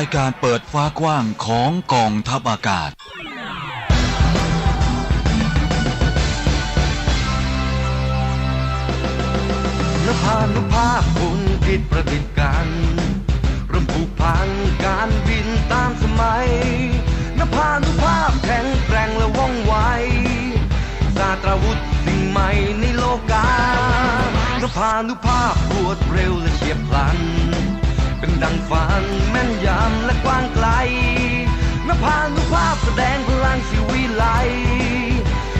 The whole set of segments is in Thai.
ายการเปิดฟ้ากว้างของกองทัพอากาศ นภานุภาพคุณคิดประดิษฐ์กันเริ่มผูกพันการบินตามสมัย นภานุภาพแข็งแกร่งและว่องไวศาสตราวุธสิ่งใหม่ในโลกานภานุภาพรวดเร็วและเฉียบพลัน เป็นดังฟันแม่นยำและกว้างไกลนภานุภาพแสดงพลังสิวิไล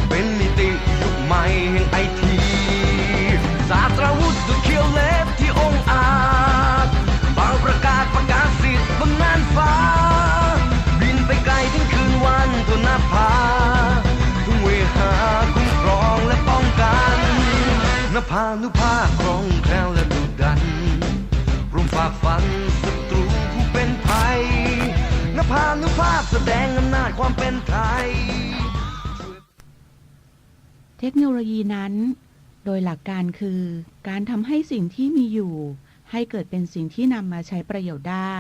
เป็นมิติยุคใหม่แห่งไอที สาสตราวุธ แสดงอำนาจความเป็นไทย เทคโนโลยีนั้น โดยหลักการคือ การทำให้สิ่งที่มีอยู่ ให้เกิดเป็นสิ่งที่นำมาใช้ประโยชน์ได้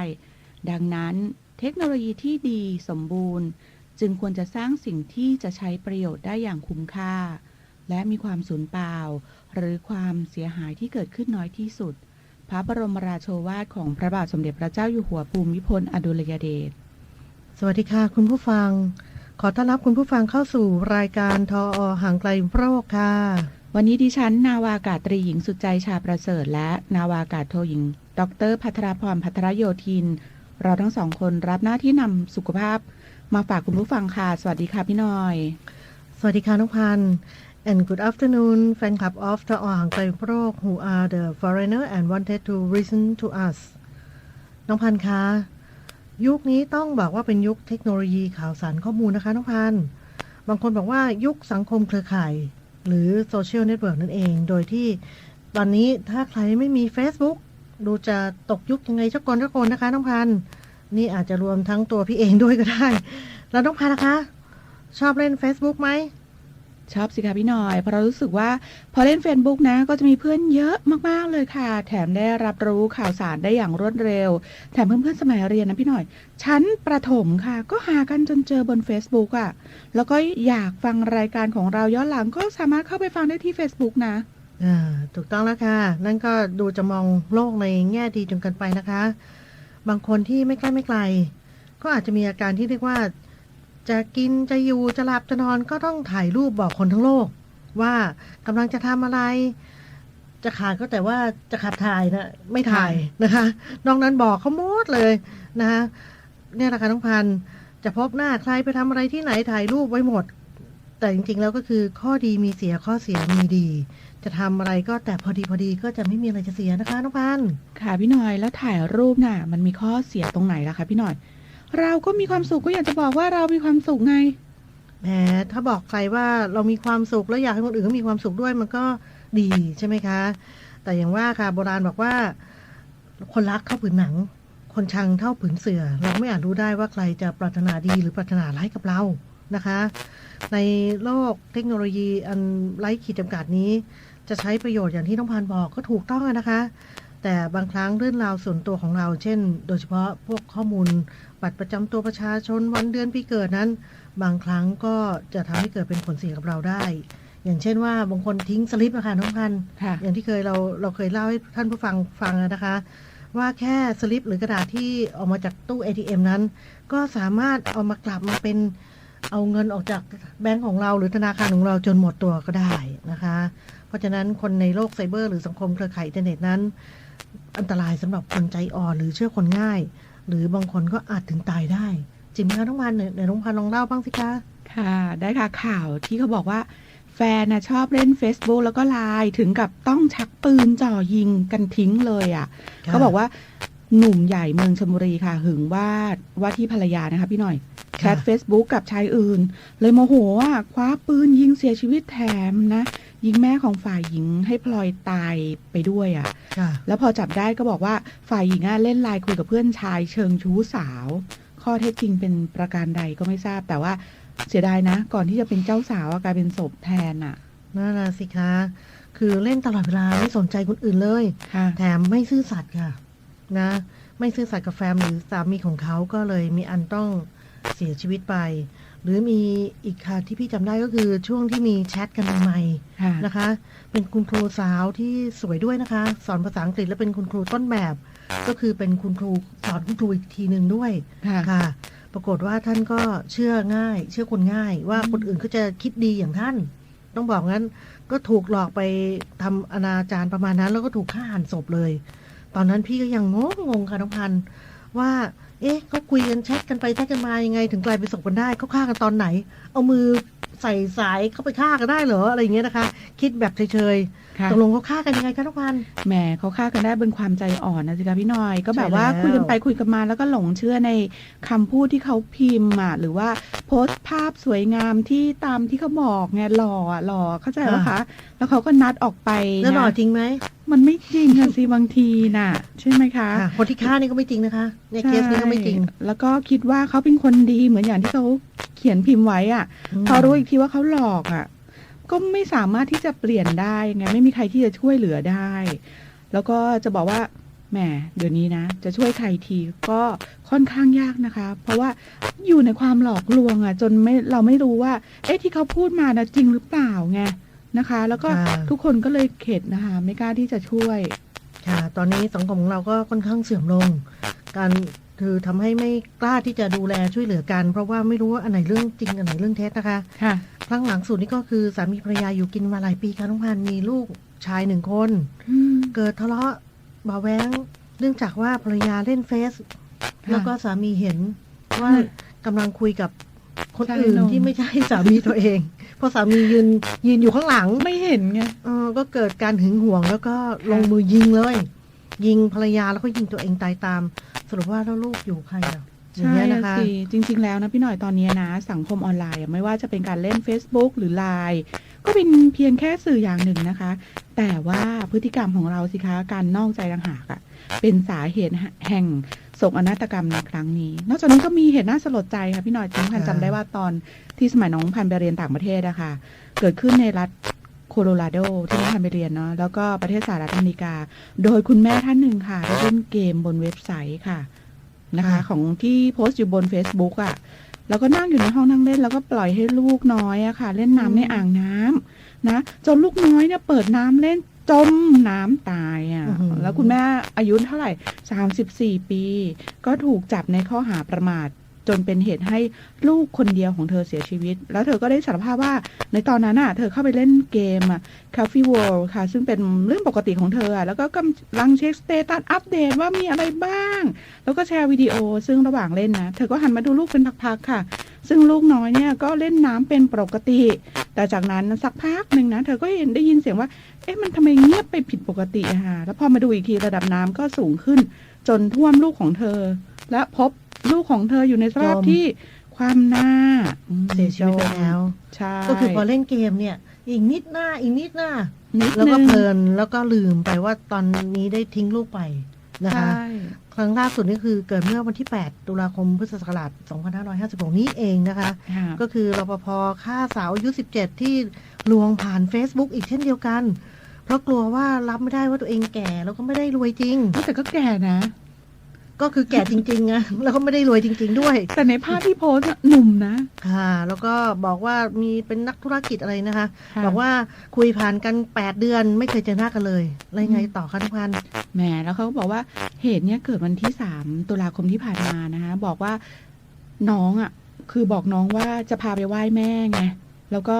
ดังนั้น เทคโนโลยีที่ดีสมบูรณ์ จึงควรจะสร้างสิ่งที่จะใช้ประโยชน์ได้อย่างคุ้มค่า และมีความสูญเปล่า หรือความเสียหายที่เกิดขึ้นน้อยที่สุด พระบรมราโชวาทของพระบาทสมเด็จพระเจ้าอยู่หัวภูมิพลอดุลยเดช สวัสดีค่ะ คุณผู้ฟัง ขอต้อนรับคุณผู้ฟังเข้าสู่รายการทออห่างไกลโรคค่ะ วันนี้ดิฉันนาวากาศตรีหญิงสุดใจชาประเสริฐ และนาวากาศโทหญิง ดรพัทรพรพัทรโยธิน เราทั้งสองคนรับหน้าที่นำสุขภาพ มาฝากคุณผู้ฟังค่ะ สวัสดีค่ะพี่หน้อย สวัสดีค่ะน้องพันธ์ and good afternoon fan club of ทออห่างไกลโรค who are the foreigner and wanted to listen to us น้องพันธ์คะ ยุคนี้ต้องบอกว่าเป็นยุคเทคโนโลยีข่าวสารข้อมูลนะคะน้องพันบางคนบอกว่ายุคสังคมเครือข่าย หรือโซเชียลเน็ตเวิร์กนั่นเอง โดยที่ตอนนี้ถ้าใครไม่มี Facebook ดูจะตกยุคยังไงเจ้ากลเจ้ากลนะคะน้องพันนี่อาจจะรวมทั้งตัวพี่เองด้วยก็ได้ แล้วน้องพันนะคะ ชอบเล่น Facebook ไหม ชอบสิคะพี่หน่อย เพราะเรารู้สึกว่าพอเล่น Facebook นะ ก็จะมีเพื่อนเยอะมากๆเลยค่ะ แถมได้รับรู้ข่าวสารได้อย่างรวดเร็ว แถมเพื่อนๆสมัยเรียนนะพี่หน่อย ชั้นประถมค่ะ ก็หากันจนเจอบน Facebook อะ่ะ แล้วก็อยากฟังรายการของเราย้อนหลังก็สามารถเข้าไปฟังได้ที่ Facebook นะอ่าถูกต้องแล้วค่ะ นั่นก็ดูจะมองโลกในแง่ดีจนเกินไปนะคะ บางคนที่ไม่ใกล้ไม่ไกล ก็อาจจะมีอาการที่เรียกว่า จะกินจะอยู่จะหลับจะนอนก็ต้องถ่ายรูปบอกคนทั้งโลก ว่ากำลังจะทำอะไร จะขาดก็แต่ว่าจะขับถ่ายนะไม่ถ่ายนะคะนอกนั้นบอกเขาหมดเลยนะคะเนี่ยแหละค่ะน้องพันธุ์จะพบหน้าใครไปทำอะไรที่ไหนถ่ายรูปไว้หมด แต่จริงๆแล้วก็คือข้อดีมีเสียข้อเสียมีดี จะทำอะไรก็แต่พอดีพอดีก็จะไม่มีอะไรจะเสียนะคะน้องพันธุ์ค่ะพี่หน่อยแล้วถ่ายรูปน่ะ มันมีข้อเสียตรงไหนล่ะคะพี่หน่อย เราก็มีความสุขก็อยากจะบอกว่าเรามีความสุขไง แหมถ้าบอกใครว่าเรามีความสุขแล้วอยากให้คนอื่นก็มีความสุขด้วยมันก็ดีใช่ไหมคะ แต่อย่างว่าค่ะโบราณบอกว่า คนรักเท่าผืนหนัง คนชังเท่าผืนเสือ เราไม่อาจรู้ได้ว่าใครจะปรารถนาดีหรือปรารถนาร้ายกับเรานะคะ ในโลกเทคโนโลยีอันไร้ขีดจำกัดนี้ จะใช้ประโยชน์อย่างที่น้องพันบอกก็ถูกต้องนะคะแต่บางครั้งเรื่องราวส่วนตัวของเรา เช่น โดยเฉพาะพวกข้อมูล บัตรประจำตัวประชาชนวันเดือนปีเกิดนั้น บางครั้งก็จะทำให้เกิดเป็นผลเสียกับเราได้ อย่างเช่นว่าบางคนทิ้งสลิปอะค่ะน้องพันธุ์ค่ะ อย่างที่เคยเราเราเคยเล่าให้ท่านผู้ฟังฟังนะคะ ว่าแค่สลิปหรือกระดาษที่ออกมาจากตู้ ATM นั้น ก็สามารถเอามากลับมาเป็นเอาเงินออกจากแบงก์ของเราหรือธนาคารของเราจนหมดตัวก็ได้นะคะ เพราะฉะนั้นคนในโลกไซเบอร์หรือสังคมเครือข่ายอินเทอร์เน็ตนั้น อันตรายสำหรับคนใจอ่อนหรือเชื่อคนง่าย หรือบางคนก็อาจถึงตายได้ จริงไหมคะน้องพันธุ์เนี่ยไหนน้องพันธุ์ลองเล่าบ้างสิคะ ค่ะ ได้ค่ะข่าวที่เขาบอกว่า แฟนนะชอบเล่น Facebook แล้วก็ไลน์ถึงกับต้องชักปืนจ่อยิงกันทิ้งเลยอะ่ะ ค่ะ เขาบอกว่าหนุ่มใหญ่เมืองชลบุรีค่ะ หึงว่าว่าที่ภรรยานะคะพี่หน่อย แชท Facebook กับชายอื่น เลยโมโหอะคว้าปืนยิงเสียชีวิตแถมนะ ยิงแม่ของฝ่ายหญิงให้พลอยตายไปด้วยอะ ค่ะ แล้วพอจับได้ก็บอกว่าฝ่ายหญิงอะเล่นไลน์คุยกับเพื่อนชายเชิงชู้สาว ข้อเท็จจริงเป็นประการใดก็ไม่ทราบ แต่ว่าเสียดายนะ ก่อนที่จะเป็นเจ้าสาวอะกลายเป็นศพแทนอะ นั่นน่ะสิคะ คือเล่นตลอดเวลาไม่สนใจคนอื่นเลย ค่ะ แถมไม่ซื่อสัตย์ค่ะ นะ ไม่ซื่อสัตย์กับแฟนหรือสามีของเขาก็เลยมีอันต้องเสียชีวิตไป หรือมีอีกค่ะที่พี่จำได้ก็คือช่วงที่มีแชทกันใหม่ค่ะๆนะคะ เป็นคุณครูสาวที่สวยด้วยนะคะ สอนภาษาอังกฤษและเป็นคุณครูต้นแบบ ก็คือเป็นคุณครูสอนคุณครูอีกทีหนึ่งด้วย ค่ะ ค่ะ ปรากฏว่าท่านก็เชื่อง่าย เชื่อคนง่าย ว่าคนอื่นก็จะคิดดีอย่างท่าน ต้องบอกงั้น ก็ถูกหลอกไปทำอนาจารประมาณนั้น แล้วก็ถูกฆ่าหันศพเลย ตอนนั้นพี่ก็ยังงงงงค่ะน้องพันธุ์ว่า เอ๊ะเขาคุยกันแชทกันไปแชทกันมายังไง ถึงกลายเป็นศพกันได้เขาฆ่ากันตอนไหน เอามือ ใส่สายเข้าไปฆ่ากันได้เหรออะไรอย่างเงี้ยนะคะ คิดแบบเฉยค่ะๆตกลงเขาฆ่ากันยังไงคะน้องพันธุ์แหมเขาฆ่ากันได้บนความใจอ่อนนะสิคะพี่หน้อย ก็แบบใช่ว่าแล้วคุยกันไปคุยกันมาแล้วก็หลงเชื่อในคำพูดที่เขาพิมพ์อะหรือว่าโพสต์ภาพสวยงามที่ตามที่เขาบอกไงหล่ออะหล่อเข้าใจไหมคะ แล้วเขาก็นัดออกไปแล้วหล่อนะจริงไหมมันไม่จริงค่ะสิบางทีน่ะ ใช่ไหมคะค่ะคนที่ฆ่านี่ก็ไม่จริงนะคะ ในเคสนี้ก็ไม่จริงใช่แล้วก็คิดว่าเขาเป็นคนดีเหมือนอย่างที่เขาเขียนพิมพ์ไว้อะมพอรู้อีกทีว่าเขาหลอกอะ ก็ไม่สามารถที่จะเปลี่ยนได้ไงไม่มีใครที่จะช่วยเหลือได้ แล้วก็จะบอกว่าแหมเดี๋ยวนี้นะ จะช่วยใครทีก็ค่อนข้างยากนะคะ เพราะว่าอยู่ในความหลอกลวงอะ จนไม่เราไม่รู้ว่า เอ๊ะที่เขาพูดมานะจริงหรือเปล่าไงนะคะ แล้วก็ค่ะทุกคนก็เลยเข็ดนะคะ ไม่กล้าที่จะช่วย ค่ะ ตอนนี้สังคมของเราก็ค่อนข้างเสื่อมลง การ คือทำให้ไม่กล้าที่จะดูแลช่วยเหลือกัน เพราะว่าไม่รู้ว่าอันไหนเรื่องจริงอันไหนเรื่องเท็จนะคะ ค่ะ ครั้งหลังสุดนี่ก็คือสามีภรรยาอยู่กินมาหลายปีค่ะน้องพันธุ์มีลูกชายหนึ่งคนอืมเกิดทะเลาะเบาะแว้ง เนื่องจากว่าภรรยาเล่นเฟซค่ะแล้วก็สามีเห็นว่าค่ะกำลังคุยกับคนชายอื่นหนุ่มที่ไม่ใช่สามีตัวเอง เพราะสามียืนยืนอยู่ข้างหลังไม่เห็นไงเออก็เกิดการหึงหวงแล้วก็ลงมือยิงเลย ยิงภรรยาแล้วก็ยิงตัวเองตายตาม สรุปว่าแล้วลูกอยู่ใครอะใช่นะะคะสิจริง ๆ แล้วนะพี่หน่อยตอนนี้นะ สังคมออนไลน์ไม่ว่าจะเป็นการเล่น Facebook หรือ Line ก็เป็นเพียงแค่สื่ออย่างหนึ่งนะคะ แต่ว่าพฤติกรรมของเราสิคะการนอกใจต่างหากอะเป็นสาเหตุแห่งโศกนาฏกรรมในครั้งนี้ นอกจากนี้ก็มีเหตุน่าสลดใจค่ะพี่หน่อยจำพันจำได้ว่าตอนที่สมัยน้องพันไปเรียนต่างประเทศอะค่ะเกิดขึ้นในรัฐ โคโลราโดที่น้องพันธุ์ไปเรียนเนาะแล้วก็ประเทศสหรัฐอเมริกา โดยคุณแม่ท่านหนึ่งค่ะได้เล่นเกมบนเว็บไซต์ค่ะนะคะค่ะของที่โพสต์อยู่บน Facebook อะ่ะแล้วก็นั่งอยู่ในห้องนั่งเล่นแล้วก็ปล่อยให้ลูกน้อยอะค่ะ เล่นน้ำในอ่างน้ำนะจนลูกน้อยเนี่ยเปิดน้ำเล่นจมน้ำตายอะ่ะอื้อหือแล้วคุณแม่อายุเท่าไหร่34ปี ก็ถูกจับในข้อหาประมาท จนเป็นเหตุให้ลูกคนเดียวของเธอเสียชีวิต แล้วเธอก็ได้สารภาพว่าในตอนนั้นอะเธอเข้าไปเล่นเกมอะ Coffee World ค่ะ ซึ่งเป็นเรื่องปกติของเธออะแล้วก็กำลังเช็คสเตตัสอัปเดตว่ามีอะไรบ้าง แล้วก็แชร์วิดีโอซึ่งระหว่างเล่นนะ เธอก็หันมาดูลูกเป็นพักๆค่ะ ซึ่งลูกน้อยเนี่ยก็เล่นน้ำเป็นปกติ แต่จากนั้นสักพักหนึ่งนะเธอก็เห็นได้ยินเสียงว่าเอ๊ะมันทำไมเงียบไปผิดปกติอะค่ะแล้วพอมาดูอีกทีระดับน้ำก็สูงขึ้น จนท่วมลูกของเธอ และพบ ลูกของเธออยู่ในสภาพจม ที่ความหน้าอืมเสียชีวิตไปแล้ว ใช่ก็คือพอเล่นเกมเนี่ย อีกนิดหน้าอีกนิดหน้า นิดแล้วก็นึงเพลินแล้วก็ลืมไปว่าตอนนี้ได้ทิ้งลูกไปนะคะใช่ครั้งล่าสุดนี่คือเกิดเมื่อวันที่ 8 ตุลาคมพุทธศักราช 2556 นี้เองนะคะ ค่ะก็คือรปภฆ่าสาวอายุ 17 ที่ลวงผ่าน Facebook อีกเช่นเดียวกัน เพราะกลัวว่ารับไม่ได้ว่าตัวเองแก่แล้วก็ไม่ได้รวยจริง แต่ก็แก่นะ ก็คือแก่จริงๆนะแล้วก็ไม่ได้รวยจริง ๆ ด้วย แต่ในภาพที่โพสต์อะหนุ่มนะค่ะ แล้วก็บอกว่ามีเป็นนักธุรกิจอะไรนะคะ ค่ะบอกว่าคุยผ่านกัน 8 เดือนไม่เคยเจอหน้ากันเลยแล้วยังไงต่อคะทุกพันแหมแล้วเขาก็บอกว่าเหตุเนี้ยเกิดวันที่สามตุลาคมที่ผ่านมานะคะ บอกว่าน้องอะ คือบอกน้องว่าจะพาไปไหว้แม่ไง แล้วก็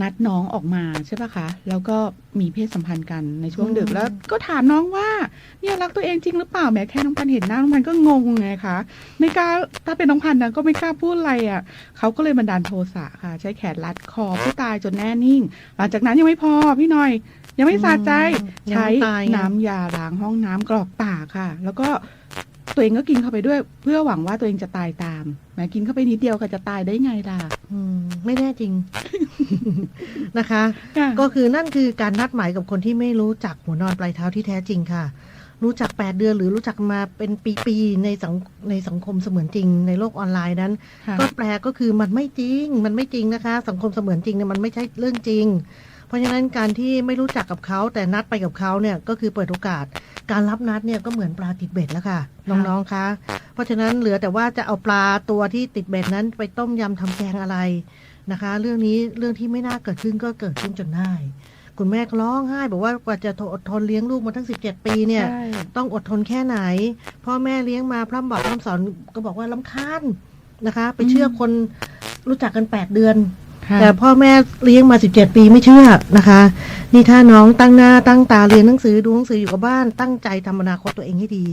นัดน้องออกมาใช่ปะคะ แล้วก็มีเพศสัมพันธ์กันในช่วงดึกอืมแล้ว ก็ถามน้องว่าเนี่ยรักตัวเองจริงหรือเปล่าแหมแค่น้องพันธุ์เห็นหน้าน้องพันธุ์ก็งงไงคะไม่กล้าถ้าเป็นน้องพันธุ์นะก็ไม่กล้าพูดอะไรอะเขาก็เลยบันดาลโทสะค่ะ ใช้แขนรัดคอผู้ตายจนแน่นิ่ง หลังจากนั้นยังไม่พอพี่หน่อย ยังไม่สะใจยังใช้ไม่ตายไงน้ำยาล้างห้องน้ำกรอกปากค่ะ แล้วก็ ตัวเองก็กินเข้าไปด้วย เพื่อหวังว่าตัวเองจะตายตามแหมกินเข้าไปนิดเดียวก็จะตายได้ไงล่ะ อืม ไม่แน่จริง นะคะ ค่ะก็คือนั่นคือการนัดหมายกับคนที่ไม่รู้จักหัวนอนปลายเท้าที่แท้จริงค่ะ รู้จัก 8 เดือนหรือรู้จักมาเป็นปีๆในสังในสังคมเสมือนจริง ในโลกออนไลน์นั้น ค่ะ ก็แปลก็คือมันไม่จริง มันไม่จริงนะคะ สังคมเสมือนจริงเนี่ยมันไม่ใช่เรื่องจริง เพราะฉะนั้นการที่ไม่รู้จักกับเขาแต่นัดไปกับเขาเนี่ยก็คือเปิดโอกาส การรับนัดเนี่ยก็เหมือนปลาติดเบ็ดแล้วค่ะ น้องๆคะเพราะฉะนั้นเหลือแต่ว่าจะเอาปลาตัวที่ติดเบ็ดนั้นไปต้มยำทำแกงอะไรนะคะ เรื่องนี้เรื่องที่ไม่น่าเกิดขึ้นก็เกิดขึ้นจนได้คุณแม่ก็ร้องไห้บอกว่ากว่าจะอดทนเลี้ยงลูกมาทั้ง 17 ปีเนี่ยใช่ต้องอดทนแค่ไหน พ่อแม่เลี้ยงมาพร่ำบอกพร่ำสอนก็บอกว่าลำคาญนะคะ ไปเชื่อคนรู้จักกัน 8 เดือนค่ะ แต่พ่อแม่เลี้ยงมา17ปีไม่เชื่อนะคะ นี่ถ้าน้องตั้งหน้าตั้งตาเรียนหนังสือดูหนังสืออยู่กับบ้าน ตั้งใจทำอนาคตตัวเองให้ดี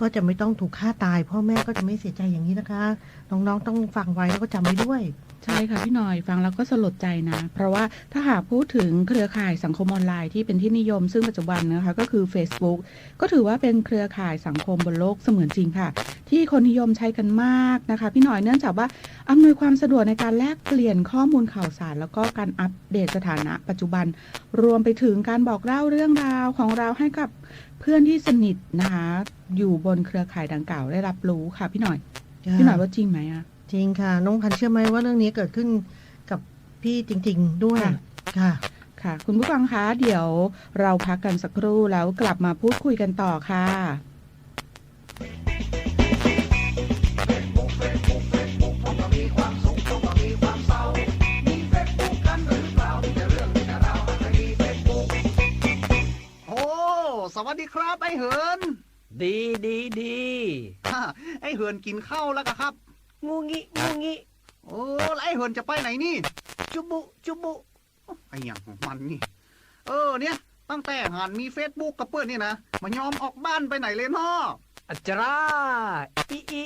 ก็จะไม่ต้องถูกฆ่าตาย พ่อแม่ก็จะไม่เสียใจอย่างนี้นะคะ น้องๆต้องฟังไว้แล้วก็จำไว้ด้วยใช่ค่ะพี่หน่อยฟังแล้วก็สลดใจนะ เพราะว่าถ้าหากพูดถึงเครือข่ายสังคมออนไลน์ที่เป็นที่นิยม ซึ่งปัจจุบันนะคะก็คือ Facebook ก็ถือว่าเป็นเครือข่ายสังคมบนโลกเสมือนจริงค่ะ ที่คนนิยมใช้กันมากนะคะ พี่หน่อยเนื่องจากว่าอำนวยความสะดวกในการแลกเปลี่ยนข้อมูลข่าวสาร แล้วก็การอัปเดตสถานะปัจจุบัน รวมไปถึงการบอกเล่าเรื่องราวของเราให้กับเพื่อนที่สนิทนะคะ อยู่บนเครือข่ายดังกล่าวได้รับรู้ค่ะพี่หน่อย พี่หน่อยว่าจริงไหมอะจริงค่ะ น้องพันธุ์เชื่อไหมว่าเรื่องนี้เกิดขึ้นกับพี่จริง ๆ ด้วยค่ะค่ะค่ะ คุณผู้ฟังคะเดี๋ยวเราพักกันสักครู่แล้วกลับมาพูดคุยกันต่อค่ะ วัสดีครับ ไอ้เหิน ดีดีดีฮ่าไอ้เหินกินข้าวแล้วกะครับ งูงี้งูงี้โอ้แล้วไอ้เหินจะไปไหนนี่ จุบุจุบุไอ้หยังของมันนี่ เออเนี่ย ตั้งแต่หันมีเฟซบุ๊กกับเพื่อนนี่นะมันยอมออกบ้านไปไหนเลยเนาะอัจจาราอีอี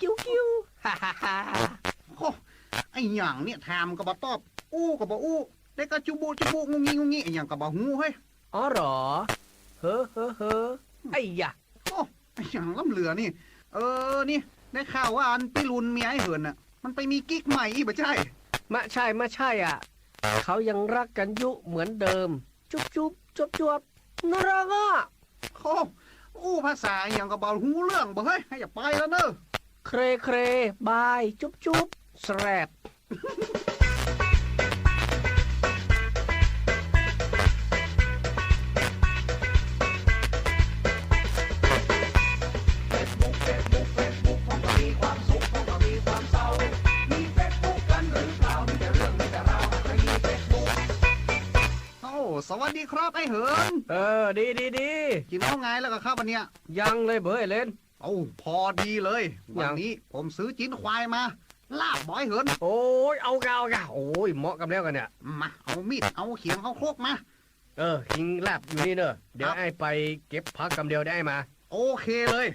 กิ้วกิ้วฮ่าฮ่าฮ่าโอ้ไอ้หยังเนี่ยถามกับบตอบ อู้กับบอู้ได้ก็จุบุจุบุงูงี้งูงี้ไอ้หยังกับบหูเฮ้ยอ๋อเหรอ เฮ้อเฮ้อเฮ้อไอ้ยะโอ้ไอ้หยังล้ำเหลือนี่ เออนี่ ได้ข่าวว่าอันพี่รุนเมียไอ้เหินน่ะ มันไปมีกิ๊กใหม่อีกบ่ใช่ มะใช่มะใช่อะ เขายังรักกันยุเหมือนเดิม จุบจุบจวบจวบน่ารักอะโอ้อู้ภาษาอหย่างกับเบาหูเรื่องบ่เฮ้ยให้อย่าไปแล้วเนอะ เครเครบาย จุบจุบแสรบ วัสดีครับไอ้เหินเออ ดีดีดีกินข้าวไงแล้วก็ครับวันเนี้ยยังเลยเบ้ยเล่นโอ้พอดีเลยยัวันงนี้ผมซื้อจิ้นควายมา ลาบบอยเหิน โอ้ยเอากะเอากะโอ้ยเหมาะกับแล้วกันเนี่ย มาเอามีดเอาเขียงเอาโครกมา เออคิงแลบอยู่นี่เนอะเดี๋ยวครับไอ้ไปเก็บพักกำเดียวได้ไอ้มา โอเคเลย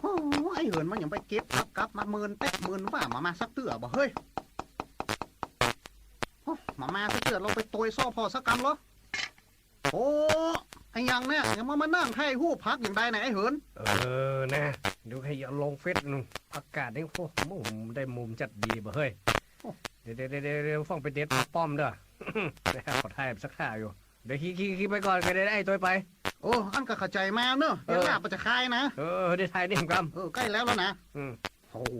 โอ้ไอ้เหินมันยังไปเก็บกลับกลับมาเมินแป๊กเมินว่ามามาสักเตื้อบ่เฮ้ยโอ้ มามาสักเตื้อเราไปโตยซ่อพอสักกำเหรอโอ้ไอ้หยังเนี่ยยังมามานั่งให้หู้พักอย่างใดไหนะไอ้เหิน เออนะเดูให้เอาลงเฟซนึงอากาศนี่โอ้โหได้มุมจัดดีบ่เฮ้ยเดี๋ยวเดี๋ยวเดี๋ยวเดี๋ยวฟ้องไปเด็ดป้อมเด้อนะครับขอถ่ายสักข่าวอยู่เดี๋ยวขี่ขี่ขี่ไปก่อนก็ได้ไอ้ตัวไป โอ้อันก็เข้าใจมาเนอะเดี๋ยวเออลาบมันจะคายนะเออได้ถ่ายนี่ผมกเออใกล้แล้วแล้วนะอืมโอ้โห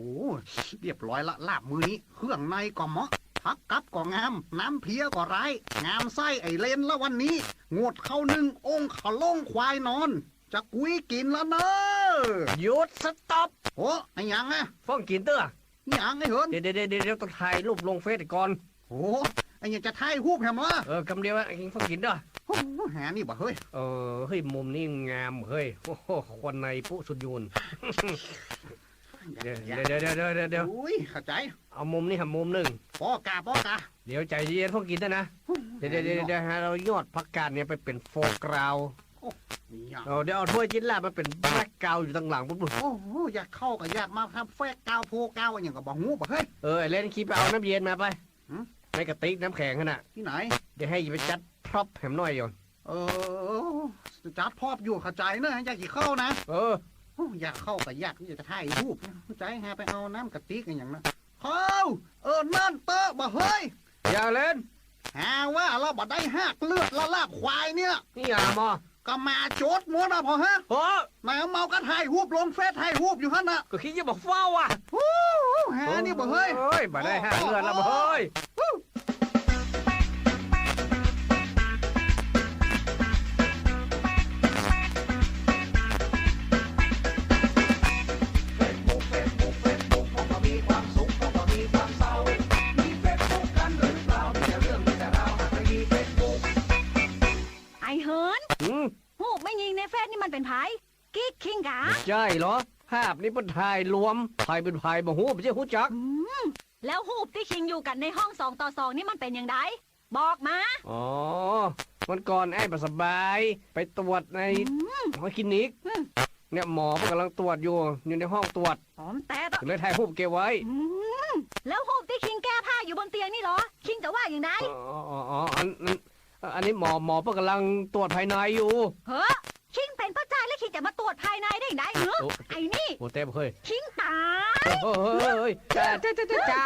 เรียบร้อยละลาบมือนี้เครื่องในก็เหมาะ พักกับก็งาม น้ำเพียก็ร้าย งามไส้ไอเลนละวันนี้ งดเข้าหนึ่งองค์ขะล่งควายนอน จะกุยกินแล้วเนอะำหยุดสต็อปโอ้ไอ้หยังอะฟ้องกินเต้อนี่หยังไอ้เหินเดี๋ยวเดี๋ยวเดี๋ยวเดี๋ยวต้องถ่ายรูปลงเฟซก่อนโอ้ไอ้หยังจะถ่ายรูปแฮมวะเออกำเดียวไอ้คิงฟ้องกินเด้อโอ้โหหานี่บ่เฮ้ย เออ เฮ้ย มุมนี้งาม เฮ้ย โอ้โหคนในผู้สุดยูน เดี๋ยวอย่าเดี๋ยวเดี๋ยวเดี๋ยวเดี๋ยวเดี๋ยวอุ้ยเข้าใจเอามุมนี้ทำมุมหนึ่งป้อกาป้อกาเดี๋ยวใจเย็นฟ้องกินนะนะเดี๋ยวเดี๋ยวเดี๋ยวเดี๋ยวฮะเรายอดพักการเนี่ยไปเป็นโฟกราวนี่หยังเอาเดี๋ยวเอาถ้วยจิ้นแลบมาเป็นแบล็กกราวอยู่ตั้งหลังปุ๊บโอ้โหอยากเข้ากับอยากมาทำแฟกกาวโพกาวอะไรอย่างกับบ่หูบ่เฮ้ยเออไอ้เล่นคีไปเอาน้ำเย็นมาไปหืมในกระติกน้ำแข็งขนาดที่ไหนเดี๋ยวให้ไปจัดพร็อพแหมหน่อยก่อนเออจัดพอบอยู่เข้าใจเนอะอยากกี่เข้านะ เออโอ้อยากเข้ากับอยากอยากจะถ่ายรูปนะเข้าใจฮะไปเอาน้ำกะติกกันอย่างนั้นเข้าเออนั่นเตอะบ่เฮ้ยอย่าเล่นหาว่าเราบ่ได้หักเลือดละลาบควายเนี่ยนี่อย่ามอก็มาโจดมัวนะพอฮะโอ้แม่เมาก็ถ่ายรูปลงเฟซถ่ายรูปอยู่ฮะน่ะก็คิดจะบอกเฝ้าอะโอ้หานี่บ่เฮ้ยเฮ้ยบ่ได้ห้าเลือดแล้วบ่เฮ้ย ในเฟซนี่มันเป็นไผกิ๊กคิงกาใช่เหรอ ภาพนี้เป็นถ่ายรวมถ่ายเป็นถ่ายบ่ฮู้ไม่ใช่ฮู้จัก อืมแล้วหูปที่คิงอยู่กันในห้องสองต่อสองนี่มันเป็นอย่างไรบอกมาอ๋อวันก่อนไอ้ประสบาย ไปตรวจในอืมหอคลินิก อืมเนี่ยหมอเพิ่งกำลังตรวจอยู่ อยู่ในห้องตรวจหอมแต่ตะเลยถ่ายรูปเก็บไว้ อืมแล้วหูปที่คิงแก้ผ้าอยู่บนเตียงนี่เหรอ คิงจะว่าอย่างไรอ๋ออ๋ออ๋ออันอันอันนี้หมอหมอเพิ่งกำลังตรวจภายในอยู่ เฮ้อ โอ้ไอ้นี่โหเต็มเคยคิงตายเฮ้ยเฮ้ยเฮ้ยจ้าจ้าจ้าจ้าจ้า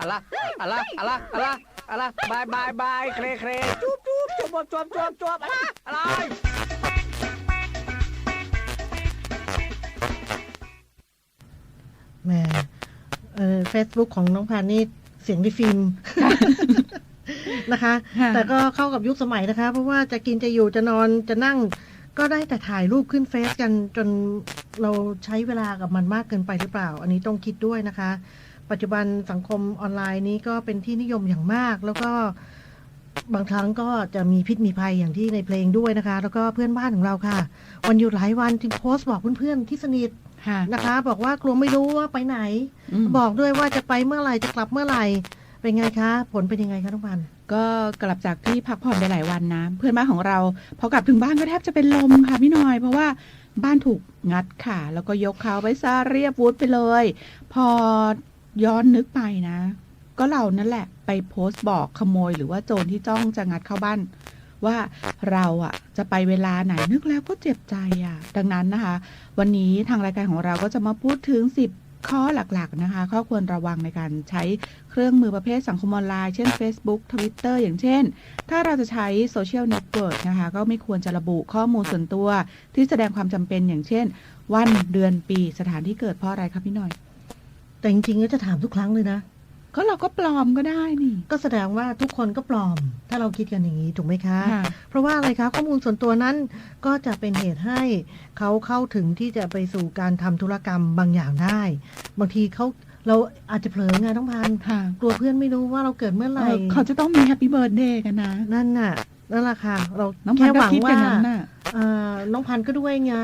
อะไรอะไรอะไรอะไรอะไรบายบายบายเคลเคลจุ๊บจุ๊บจุ๊บจุ๊บจุ๊บจุ๊บอะไรอะไรแหมเออเฟซบุ๊กของน้องพันนี่เสียงดีฟิล์มนะคะค่ะแต่ก็เข้ากับยุคสมัยนะคะ เพราะว่าจะกินจะอยู่จะนอนจะนั่ง ก็ได้แต่ถ่ายรูปขึ้นเฟซกันจน เราใช้เวลากับมันมากเกินไปหรือเปล่า อันนี้ต้องคิดด้วยนะคะ ปัจจุบันสังคมออนไลน์นี้ก็เป็นที่นิยมอย่างมาก แล้วก็บางครั้งก็จะมีพิษมีภัยอย่างที่ในเพลงด้วยนะคะ แล้วก็เพื่อนบ้านของเราค่ะ วันหยุดหลายวันจึงโพสต์บอกเพื่อนๆที่สนิทค่ะนะคะ บอกว่ากลัวไม่รู้ว่าไปไหนมบอกด้วยว่าจะไปเมื่อไหร่จะกลับเมื่อไหร่เป็นไงคะ ผลเป็นยังไงคะทุกวันก็กลับจากที่พักผ่อนไปหลายวันนะ เพื่อนบ้านของเราพอกลับถึงบ้านก็แทบจะเป็นลมค่ะพี่หน้อย เพราะว่า บ้านถูกงัดค่ะ แล้วก็ยกเขาไว้ซะเรียบวุฒไปเลย พอย้อนนึกไปนะ ก็เรานั่นแหละ ไปโพสต์บอกขโมยหรือว่าโจรที่จ้องจะงัดเข้าบ้าน ว่าเราอะ จะไปเวลาไหนนึกแล้วก็เจ็บใจอะ ดังนั้นนะคะ วันนี้ทางรายการของเราก็จะมาพูดถึง10 ข้อหลักๆนะคะข้อควรระวังในการใช้เครื่องมือประเภทสังคมออนไลน์ เช่น Facebook Twitter อย่างเช่น ถ้าเราจะใช้โซเชียลเน็ตเวิร์กนะคะ ก็ไม่ควรจะระบุข้อมูลส่วนตัว ที่แสดงความจำเป็นอย่างเช่น วันเดือนปีสถานที่เกิดเพราะอะไรครับพี่หน่อย แต่จริงๆก็จะถามทุกครั้งเลยนะ ก็เราก็ปลอมก็ได้นี่ ก็แสดงว่าทุกคนก็ปลอม ถ้าเราคิดกันอย่างนี้ถูกไหมคะ ค่ะเพราะว่าอะไรคะข้อมูลส่วนตัวนั้นก็จะเป็นเหตุให้เขาเข้าถึงที่จะไปสู่การทำธุรกรรมบางอย่างได้ บางทีเขาเราอาจจะเผลอไงต้องพันค่ะกลัวเพื่อนไม่รู้ว่าเราเกิดเมื่อไหเอร่ อเขาจะต้องมีแฮปปี้เบิร์ดเดย์กันนะ นั่นน่ะนั่นแหละค่ะ เราน้องพันแค่ก็หวังคิดอว่าย่างนั้นน่ะ เอ่อน้องพันธุ์ก็ด้วยไง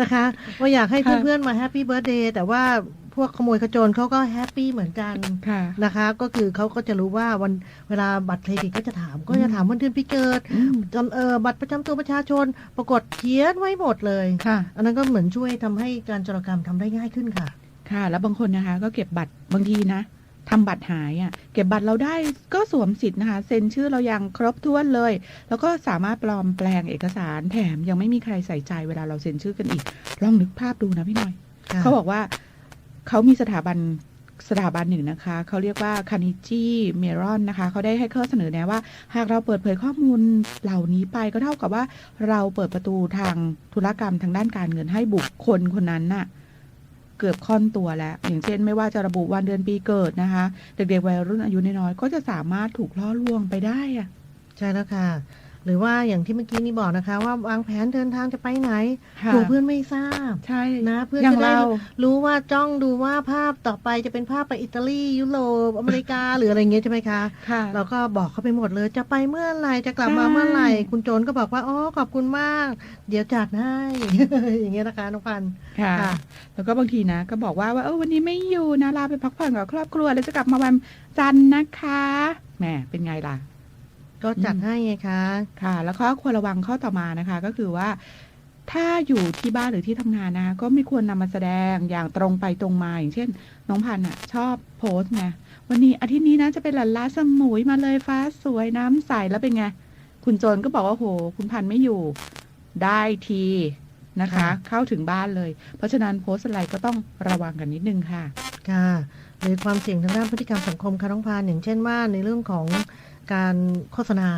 นะคะ ว่าอยากให้ค่ะ เพื่อนๆมาแฮปปี้เบิร์ดเดย์แต่ว่าพ วกขโมยขโจรเขาก็แฮปปี้เหมือนกันค่ะ นะคะ ก็คือเขาก็จะรู้ว่าวันเวลาบัตรเครดิตก็จะถามก็จะถามวันเดือนปีเกิดอืมจำเออบัตรประจำตัวประชาชน ปรากฏเขียนไว้หมดเลยค่ะ อันนั้นก็เหมือนช่วยทำให้การจรกรรมทำได้ง่ายขึ้นค่ะ ค่ะ แล้วบางคนนะคะ ก็เก็บบัตรบางทีนะทำบัตรหายอะ่ะเก็บบัตรเราได้ก็สวมสิทธิ์นะคะ เซ็นชื่อเรายังครบถ้วนเลย แล้วก็สามารถปลอมแปลงเอกสารแถมยังไม่มีใครใส่ใจเวลาเราเซ็นชื่อกันอีก ลองนึกภาพดูนะพี่หน่อยค่ะเขาบอกว่า เขามีสถาบันสถาบันหนึ่งนะคะ เขาเรียกว่าคานิจีเมรอนนะคะ เขาได้ให้ข้อเสนอแนะว่า หากเราเปิดเผยข้อมูลเหล่านี้ไปก็เท่ากับว่า เราเปิดประตูทางธุรกรรมทางด้านการเงินให้บุคคลคนนั้นน่ะ เกือบค่อนตัวแล้ว อย่างเช่น ไม่ว่าจะระบุวันเดือนปีเกิดนะคะ เด็กๆวัยรุ่นอายุน้อยๆก็จะสามารถถูกล่อลวงไปได้อะใช่แล้วค่ะ หรือว่าอย่างที่เมื่อกี้นี้บอกนะคะ ว่าวางแผนเดินทางจะไปไหนค่ะกลัวเพื่อนไม่ทราบใช่นะเพื่อนอย่างจะได้เรา รู้ว่าจ้องดูว่าภาพต่อไปจะเป็นภาพไปอิตาลียุโรปอเมริกา หรืออะไรเงี้ยใช่ไหมคะ ค่ะ เราก็บอกเขาไปหมดเลยจะไปเมื่อไหร่จะกลับมาใช่ เมื่อไหร่คุณโจนก็บอกว่าอ๋อขอบคุณมาก เดี๋ยวจัดให้ อย่างเงี้ยนะคะน้องพันธุ์ ค่ะ ค่ะ แล้วก็บางทีนะ ก็บอกว่าว่าเออวันนี้ไม่อยู่นะลาไปพักผ่อนกับครอบครัวแล้วจะกลับมาวันจันทร์นะคะแหมเป็นไงล่ะ ก็จัดให้ไงคะค่ะ แล้วข้อควรระวังข้อต่อมานะคะ ก็คือว่า ถ้าอยู่ที่บ้านหรือที่ทำงานนะคะก็ไม่ควรนำมาแสดงอย่างตรงไปตรงมาอย่างเช่น น้องพันธ์อะ ชอบโพสต์ไงวันนี้อาทิตย์นี้นะจะเป็นหลันล้าสมุยมาเลยฟ้าสวยน้ำใสแล้วเป็นไงคุณโจนก็บอกว่าโห คุณพันธ์ไม่อยู่ได้ทีนะคะค่ะเข้าถึงบ้านเลย เพราะฉะนั้นโพสต์อะไรก็ต้องระวังกันนิดนึงค่ะ ค่ะหรือความเสี่ยงทางด้านพฤติกรรมสังคมค่ะน้องพันธุ์อย่างเช่นว่าในเรื่องของ การโฆษณา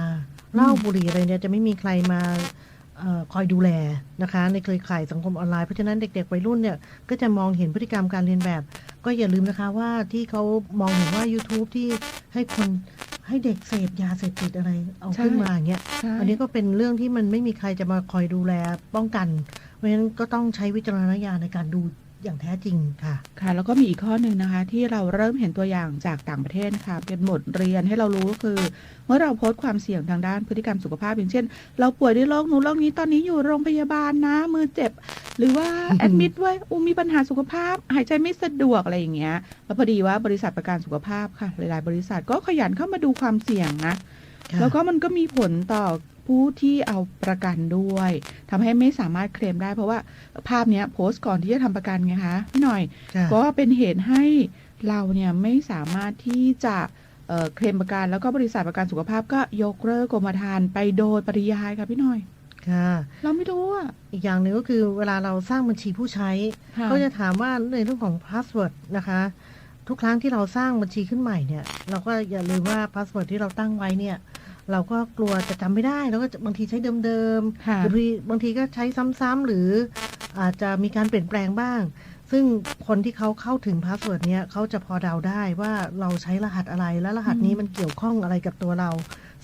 เหล้าบุหรี่อะไรเนี่ยจะไม่มีใครมาเออคอยดูแลนะคะ ในเครือข่ายสังคมออนไลน์เพราะฉะนั้นเด็กๆวัยรุ่นเนี่ยก็จะมองเห็นพฤติกรรมการเรียนแบบ ก็อย่าลืมนะคะว่าที่เขามองเห็นว่า YouTube ที่ให้คนให้เด็กเสพยาเสพติดอะไรเอาใช่ขึ้นมาอย่างเงี้ยใช่อันนี้ก็เป็นเรื่องที่มันไม่มีใครจะมาคอยดูแลป้องกันเพราะฉะนั้นก็ต้องใช้วิจารณญาณในการดู อย่างแท้จริงค่ะ ค่ะ แล้วก็มีอีกข้อหนึ่งนะคะ ที่เราเริ่มเห็นตัวอย่างจากต่างประเทศนะคะเป็นบทเรียนให้เรารู้ก็คือ เมื่อเราโพสต์ความเสี่ยงทางด้านพฤติกรรมสุขภาพ อย่างเช่น เราป่วยด้วยโรคนู้นโรคนี้ตอนนี้อยู่โรงพยาบาลนะมือเจ็บ หรือว่าแอดมิดไว้อูมีปัญหาสุขภาพ หายใจไม่สะดวกอะไรอย่างเงี้ยแล้วพอดีว่าบริษัทประกันสุขภาพค่ะ หลาย ๆ บริษัทก็ขยันเข้ามาดูความเสี่ยงนะค่ะแล้วก็มันก็มีผลต่อ ผู้ที่เอาประกันด้วยทำให้ไม่สามารถเคลมได้ เพราะว่าภาพเนี้ยโพสต์ก่อนที่จะทำประกันไงคะพี่หน่อยค่ะก็เป็นเหตุให้เราเนี่ยไม่สามารถที่จะเอ่อเคลมประกันแล้วก็บริษัทประกันสุขภาพก็ยกเลิกกรมธรรม์ไปโดยปริยายค่ะพี่หน่อยค่ะเราไม่รู้อะอีกอย่างหนึ่งก็คือเวลาเราสร้างบัญชีผู้ใช้ค่ะก็จะถามว่าในเรื่องของพาสเวิร์ดนะคะ ทุกครั้งที่เราสร้างบัญชีขึ้นใหม่เนี่ย เราก็อย่าลืมว่าพาสเวิร์ดที่เราตั้งไว้เนี่ย เราก็กลัวจะจำไม่ได้ แล้วก็จะบางทีใช้เดิมๆค่ะหรือบางทีบางทีก็ใช้ซ้ำๆหรืออาจจะมีการเปลี่ยนแปลงบ้าง ซึ่งคนที่เขาเข้าถึงพาสเวิร์ดเนี้ยเขาจะพอเดาได้ว่าเราใช้รหัสอะไรและรหัสนี้มันเกี่ยวข้องอะไรกับตัวเรา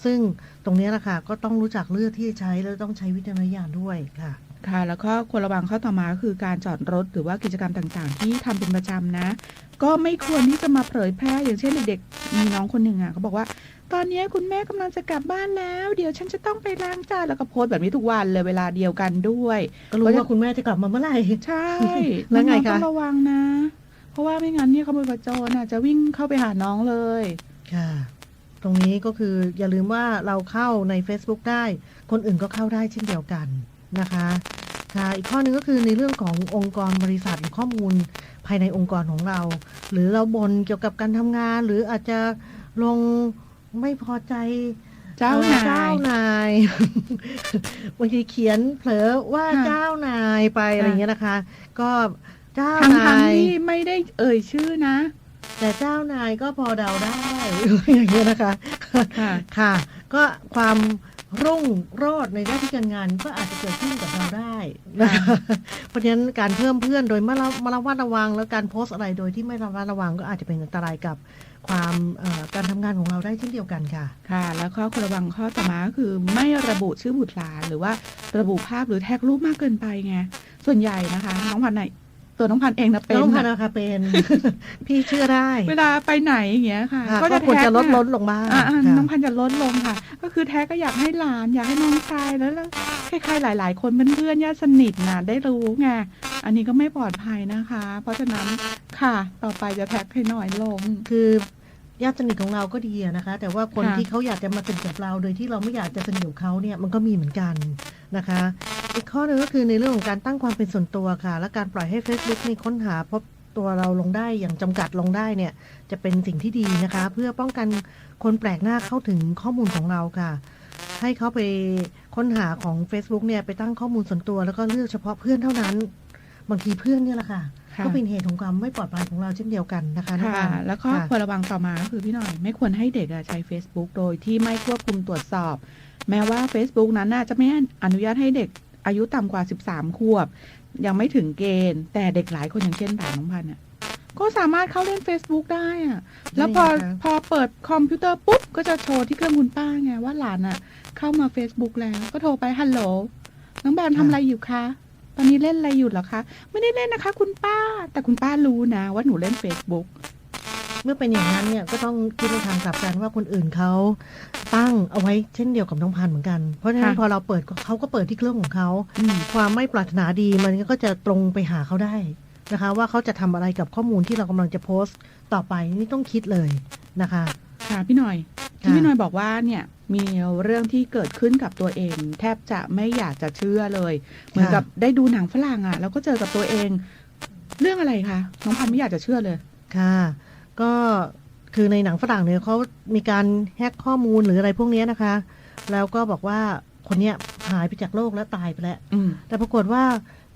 ซึ่งตรงเนี้ยแหละค่ะก็ต้องรู้จักเลือกที่จะใช้แล้วต้องใช้วิจารณญาณด้วยค่ะ ค่ะ แล้วก็ควรระวังข้อต่อมาก็คือการจอดรถหรือว่ากิจกรรมต่างๆ ที่ทำเป็นประจำนะ ก็ไม่ควรที่จะมาเผยแพร่อย่างเช่นเด็กๆมีน้องคนหนึ่งอะเขาบอกว่า ตอนนี้คุณแม่กำลังจะกลับบ้านแล้ว เดี๋ยวฉันจะต้องไปล้างจานแล้วก็โพสต์แบบนี้ทุกวันเลยเวลาเดียวกันด้วยก็รู้ว่าคุณแม่จะกลับมาเมื่อไหร่ใช่แล้วไงน้อๆคะต้องระวังนะ เพราะว่าไม่งั้นเนี่ยขโมยกระโจรน่ะจะวิ่งเข้าไปหาน้องเลยค่ะตรงนี้ก็คืออย่าลืมว่าเราเข้าใน Facebook ได้ คนอื่นก็เข้าได้เช่นเดียวกัน นะคะค่ะอีกข้อหนึงก็คือในเรื่องขององค์กรบริษัทหรือข้อมูลภายในองค์กรของเรา หรือเราบ่นเกี่ยวกับการทำงาน หรืออาจจะลงไม่พอใจเจ้าอ่นายเจ้านายบางทีเขียนเผลอว่าค่ะเจ้านายไปอะไรอย่างเงี้ยนะคะ ก็เจ้าทั้งนาทั้งยที่ไม่ได้เอ่ยชื่อนะ แต่เจ้านายก็พอเดาได้อย่างเงี้ยนะคะค่ะค่ะก็ความ รุ่งโรจน์ในหน้าที่การงานก็อาจจะเกิดขึ้นกับเราได้นะคะเพราะฉะนั้นการเพิ่มเพื่อนโดยไม่ระไม่ระวัดระวัง แล้วการโพสต์อะไรโดยที่ไม่ระมัดระวังก็อาจจะเป็นอันตรายกับความเอ่อการทำงานของเราได้เช่นเดียวกันค่ะ ค่ะ แล้วข้อควรระวังข้อต่อมาก็คือไม่ระบุชื่อบุตรหลานหรือว่าระบุภาพหรือแท็กรูปมากเกินไปไงส่วนใหญ่นะคะน้องพันธุ์ไหน ตัวน้องพันธุ์เองนะเป็นน้องพานะนาคาเป็น พี่เชื่อได้ เวลาไปไหนอย่างเงี้ยค่ะค่ะก็ก็จะควรแท็กจะลดน่ลดลงบ้างอ่าค่ะน้องพันธุ์จะลดลงค่ะ ก็คือแท็กก็อยากให้หลาน อยากให้น้องชายแล้วแล้วใครๆหลาย ๆ คนเพื่อนๆญาติสนิทนะได้รู้ไงอันนี้ก็ไม่ปลอดภัยนะคะ เพราะฉะนั้นค่ะ ต่อไปจะแท็กให้หน่อยลงคือญาติสนิทของเราก็ดีอะนะคะ แต่ว่าคนค่ะที่เขาอยากจะมาสนิทกับเรา โดยที่เราไม่อยากจะสนิทกับเขาเนี่ยมันก็มีเหมือนกันนะคะ อีกข้อหนึ่งก็คือในเรื่องของการตั้งความเป็นส่วนตัวค่ะ และการปล่อยให้ Facebook นี่ค้นหาพบตัวเราลงได้อย่างจำกัดลงได้เนี่ย จะเป็นสิ่งที่ดีนะคะ เพื่อป้องกันคนแปลกหน้าเข้าถึงข้อมูลของเราค่ะ ให้เขาไปค้นหาของ Facebook เนี่ยไปตั้งข้อมูลส่วนตัว แล้วก็เลือกเฉพาะเพื่อนเท่านั้น บางทีเพื่อนเนี่ยแหละค่ะค่ะก็เป็นเหตุของความไม่ปลอดภัยของเราเช่นเดียวกันนะคะน้องค่ะปาล์มแล้วก็ค่ะควรระวังต่อมาก็คือพี่หน่อย ไม่ควรให้เด็กอะใช้ Facebook โดยที่ไม่ควบคุมตรวจสอบ แม้ว่า Facebook นั้นน่าจะไม่อนุญาตให้เด็ก อายุต่ำกว่า 13 ขวบ ยังไม่ถึงเกณฑ์ แต่เด็กหลายคนอย่างเช่นแบบน้องพันธ์อะก็สามารถเข้าเล่น Facebook ได้อะแล้วพอนี่ไงคะ พอเปิดคอมพิวเตอร์ปุ๊บ ก็จะโชว์ที่เครื่องคุณป้าไง ว่าหลานอะเข้ามา Facebook แล้ว ก็โทรไปฮัลโหลน้องแบมทำอะไรอยู่คะ ตอนนี้เล่นอะไรอยู่เหรอคะ ไม่ได้เล่นนะคะ คุณป้า แต่คุณป้ารู้นะ ว่าหนูเล่น Facebook เมื่อเป็นอย่างนั้นเนี่ยก็ต้องคิดในทางกลับกันว่าคนอื่นเขาตั้งเอาไว้เช่นเดียวกับน้องพันธุ์เหมือนกัน เพราะฉะนั้นค่ะพอเราเปิดเขาก็เปิดที่เครื่องของเขาอืมความไม่ปรารถนาดีมันก็จะตรงไปหาเขาได้นะคะ ว่าเขาจะทำอะไรกับข้อมูลที่เรากำลังจะโพสต์ต่อไปนี่ต้องคิดเลยนะคะ ค่ะพี่หน่อยที่ค่ะพี่หน่อยบอกว่าเนี่ยมีเรื่องที่เกิดขึ้นกับตัวเอง แทบจะไม่อยากจะเชื่อเลย เหมือนกับได้ดูหนังฝรั่งอะแล้วก็เจอกับตัวเอง เรื่องอะไรคะน้องพันธุ์ไม่อยากจะเชื่อเลยค่ะ ก็คือในหนังฝรั่งเนี่ยเขามีการแฮกข้อมูลหรืออะไรพวกเนี้ยนะคะ แล้วก็บอกว่าคนเนี้ยหายไปจากโลกแล้วตายไปแล้วอืมแต่ปรากฏว่า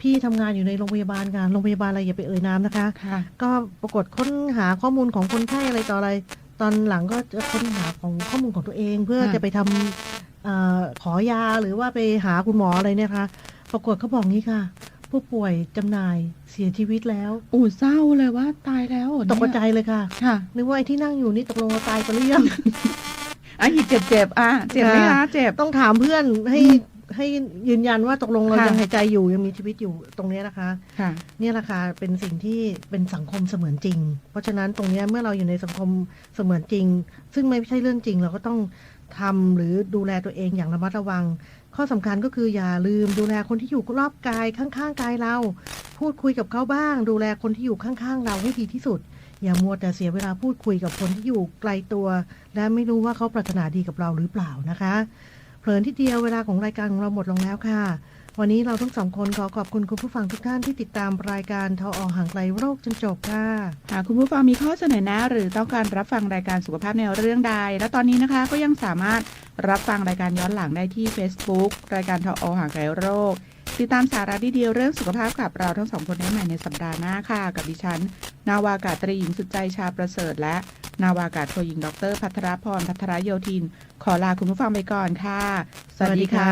พี่ทำงานอยู่ในโรงพยาบาลกันโรงพยาบาลอะไรอย่าไปเอ่ยนามนะคะค่ะก็ปรากฏค้นหาข้อมูลของคนไข้อะไรต่ออะไร ตอนหลังก็จะค้นหาของข้อมูลของตัวเอง เพื่อค่ะจะไปทำเออขอยาหรือว่าไปหาคุณหมออะไรเนี่ยค่ะปรากฏเขาบอกงี้ค่ะ ผู้ป่วยจำหน่ายเสียชีวิตแล้วอู้เศร้าเลยว่าตายแล้วเหรอตกใจเนี่ยเลยค่ะค่ะนึกว่าไอ้ที่นั่งอยู่นี่ตกลงเราตายไปหรือยัง อะหยิบเจ็บเจ็บๆอะเจ็บไหมคะเจ็บ ต้องถามเพื่อนให้อืมให้ยืนยันว่าตกลงเราค่ะ ยังหายใจอยู่ยังมีชีวิตอยู่ตรงเนี้ยนะคะ ค่ะ เนี่ยแหละค่ะเป็นสิ่งที่เป็นสังคมเสมือนจริง เพราะฉะนั้นตรงเนี้ยเมื่อเราอยู่ในสังคมเสมือนจริง ซึ่งไม่ใช่เรื่องจริงเราก็ต้องทำหรือดูแลตัวเองอย่างระมัดระวัง ข้อสำคัญก็คืออย่าลืมดูแลคนที่อยู่รอบกายข้างๆกายเรา พูดคุยกับเขาบ้าง ดูแลคนที่อยู่ข้างๆ เราให้ดีที่สุด อย่ามัวแต่เสียเวลาพูดคุยกับคนที่อยู่ไกลตัว และไม่รู้ว่าเขาปรารถนาดีกับเราหรือเปล่านะคะ เพลินที่เดียวเวลาของรายการของเราหมดลงแล้วค่ะ วันนี้เราทั้งสองคนขอขอบคุณคุณผู้ฟังทุกท่านที่ติดตามรายการทออห่างไกลโรคจนจบค่ะหากคุณผู้ฟังมีข้อเสนอแนะหรือต้องการรับฟังรายการสุขภาพในเรื่องใด และตอนนี้นะคะก็ยังสามารถรับฟังรายการย้อนหลังได้ที่ Facebook รายการทออห่างไกลโรค ติดตามสาระดีๆเรื่องสุขภาพกับเราทั้งสองคนได้ใหม่ในสัปดาห์หน้าค่ะ กับดิฉัน นาวากาตรีหญิงสุดใจชาประเสริฐและนาวากาโทหญิงดรพัทรพรพัทรโยธิน ขอลาคุณผู้ฟังไปก่อนค่ะ สวัสดีค่ะ